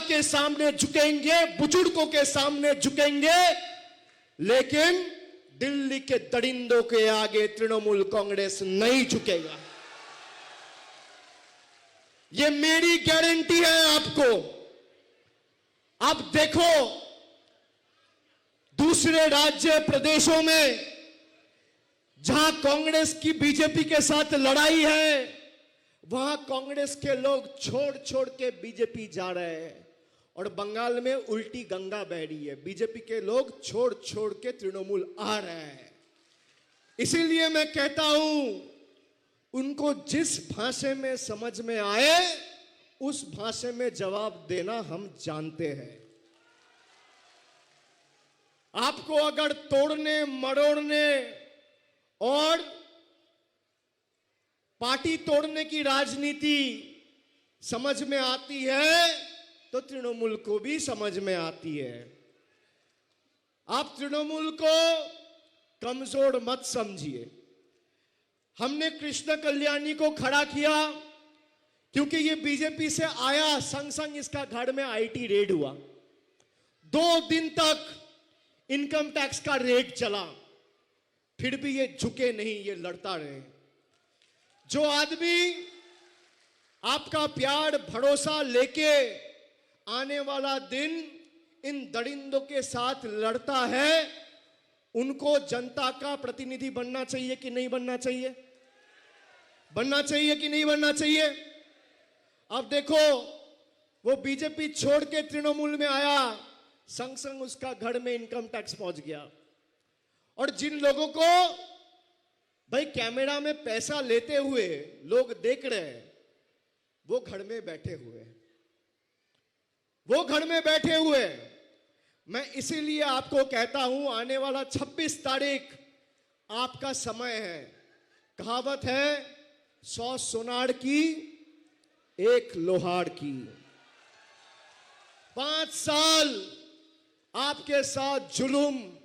के सामने झुकेंगे, बुज़ुर्गों के सामने झुकेंगे, लेकिन दिल्ली के दरिंदों के आगे तृणमूल कांग्रेस नहीं झुकेगा। यह मेरी गारंटी है आपको। आप देखो, दूसरे राज्य प्रदेशों में जहाँ कांग्रेस की बीजेपी के साथ लड़ाई है वहाँ कांग्रेस के लोग छोड़ छोड़ के बीजेपी जा रहे हैं और बंगाल में उल्टी गंगा बह रही है। बीजेपी के लोग छोड़ छोड़ के तृणमूल आ रहे हैं। इसीलिए मैं कहता हूँ, उनको जिस भाषा में समझ में आए, उस भाषा में जवाब देना हम जानते हैं। आपको अगर तोड़ने, मरोड़ने और पार्टी तोड़ने की राजनीति समझ में आती है तो तृणमूल को भी समझ में आती है। आप तृणमूल को कमज़ोर मत समझिए। हमने कृष्ण कल्याणी को खड़ा किया, क्योंकि ये बीजेपी से आया संग संग इसका घर में आईटी रेड हुआ। दो दिन तक इनकम टैक्स का रेड चला, फिर भी ये झुके नहीं, ये लड़ता रहे। जो आदमी आपका प्यार, भरोसा लेके आने वाला दिन इन दरिंदों के साथ लड़ता है, उनको जनता का प्रतिनिधि बनना चाहिए कि नहीं बनना चाहिए? बनना चाहिए कि नहीं बनना चाहिए? अब देखो, वो बीजेपी छोड़ के तृणमूल में आया संग संग उसका घर में इनकम टैक्स पहुँच गया। और जिन लोगों को भाई, कैमरा में पैसा लेते हुए लोग देख रहे हैं, वो घर में बैठे हुए हैं। वो घर में बैठे हुए हैं। मैं इसीलिए आपको कहता हूँ, आने वाला 26 तारीख आपका समय है। कहावत है, सौ सोनार की, एक लोहार की। पाँच साल आपके साथ जुलुम,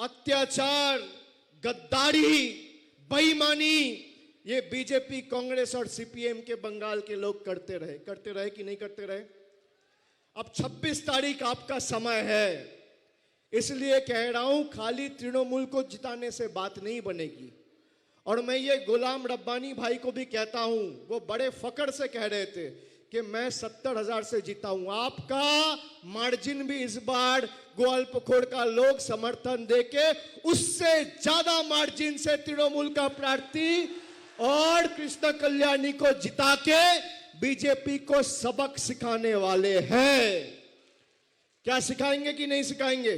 अत्याचार, गद्दारी बेईमानी। ये बीजेपी, कांग्रेस और सीपीएम के बंगाल के लोग करते रहे। करते रहे कि नहीं करते रहे? अब 26 तारीख आपका समय है। इसलिए कह रहा हूँ, खाली तृणमूल को जिताने से बात नहीं बनेगी। और मैं ये गुलाम रब्बानी भाई को भी कहता हूँ, वो बड़े फकर से कह रहे थे कि मैं सत्तर हज़ार से जीता हूँ। आपका मार्जिन भी इस बार गोपालपुर का लोग समर्थन देके उससे ज़्यादा मार्जिन से तृणमूल का प्रार्थी और कृष्ण कल्याणी को जिता के बीजेपी को सबक सिखाने वाले हैं। क्या सिखाएँगे कि नहीं सिखाएँगे?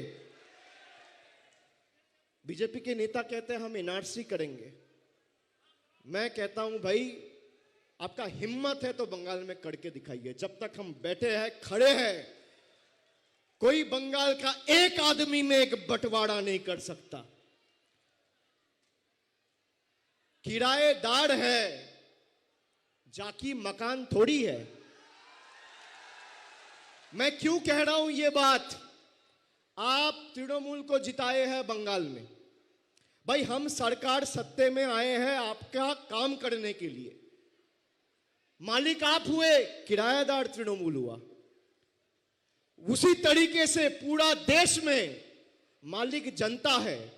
बीजेपी के नेता कहते हैं, हम एनआरसी करेंगे। मैं कहता हूँ, भाई आपका हिम्मत है तो बंगाल में करके दिखाइए। जब तक हम बैठे हैं, खड़े हैं, कोई बंगाल का एक आदमी में एक बंटवारा नहीं कर सकता। किराएदार है, जाकी मकान थोड़ी है। मैं क्यों कह रहा हूँ ये बात? आप तृणमूल को जिताए हैं बंगाल में। भाई, हम सरकार सत्ते में आए हैं आपका काम करने के लिए। मालिक आप हुए, किरायादार तृणमूल हुआ। उसी तरीके से पूरा देश में मालिक जनता है।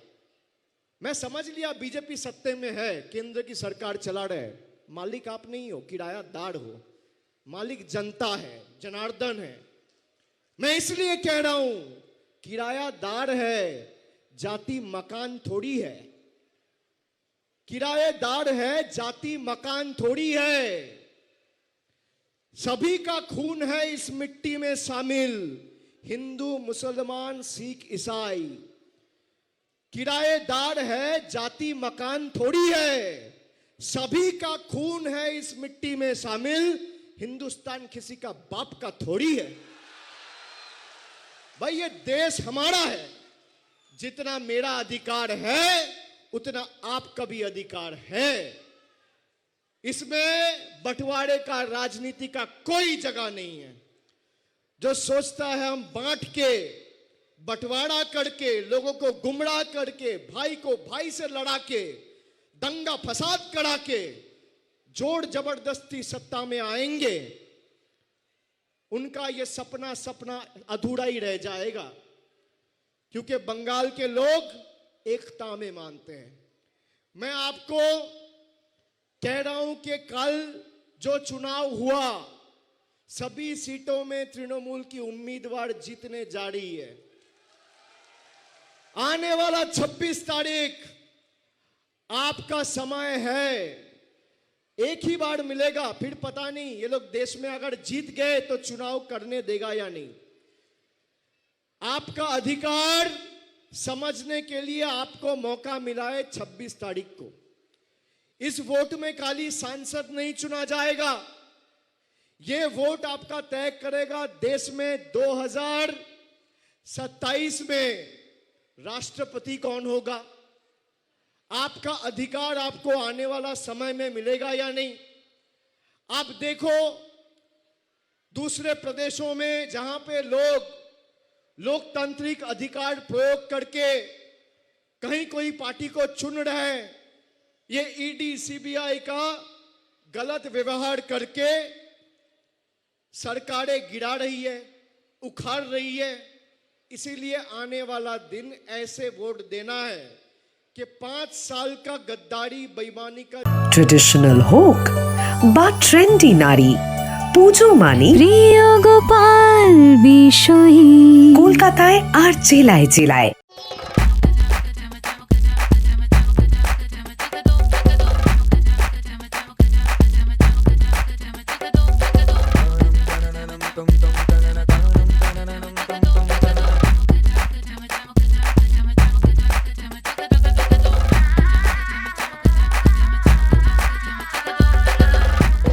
मैं समझ लिया बीजेपी सत्ते में है, केंद्र की सरकार चला रहे मालिक आप नहीं हो, किरायादार हो। मालिक जनता है, जनार्दन है। मैं इसलिए कह रहा हूँ, किरायादार है, जाति मकान थोड़ी है। किराएदार है, जाति मकान थोड़ी है। सभी का खून है इस मिट्टी में शामिल। हिंदू, मुसलमान, सिख, ईसाई। किराएदार है, जाति, मकान थोड़ी है। सभी का खून है इस मिट्टी में शामिल। हिंदुस्तान किसी का बाप का थोड़ी है। भाई, ये देश हमारा है। जितना मेरा अधिकार है, उतना आपका भी अधिकार है। इसमें बंटवारे का राजनीति का कोई जगह नहीं है। जो सोचता है हम बांट के, बंटवारा करके, लोगों को गुमराह करके, भाई को भाई से लड़ा के दंगा फसाद करा के ज़ोर ज़बरदस्ती सत्ता में आएँगे, उनका यह सपना सपना अधूरा ही रह जाएगा। क्योंकि बंगाल के लोग एकता में मानते हैं। मैं आपको कह रहा हूँ कि कल जो चुनाव हुआ, सभी सीटों में तृणमूल की उम्मीदवार जीतने जा रही है। आने वाला 26 तारीख आपका समय है। एक ही बार मिलेगा, फिर पता नहीं, ये लोग देश में अगर जीत गए तो चुनाव करने देगा या नहीं। आपका अधिकार समझने के लिए आपको मौका मिला है 26 तारीख को। इस वोट में खाली सांसद नहीं चुना जाएगा। ये वोट आपका तय करेगा देश में 2027 में। राष्ट्रपति कौन होगा? आपका अधिकार आपको आने वाला समय में मिलेगा या नहीं? आप देखो, दूसरे प्रदेशों में जहाँ पे लोग, लोकतांत्रिक अधिकार प्रयोग करके कहीं कोई पार्टी को चुन रहे हैं ये ईडी सीबीआई का गलत व्यवहार करके सरकारें गिरा रही है उखाड़ रही है इसीलिए आने वाला दिन ऐसे वोट देना है कि पांच साल का गद्दारी बेईमानी का ট্রেডিশনাল হোক বা ট্রেন্ডি নারী পুজো মানে প্রিয় গোপাল বিষয়ী কলকাতায় আর জেলায় জেলায়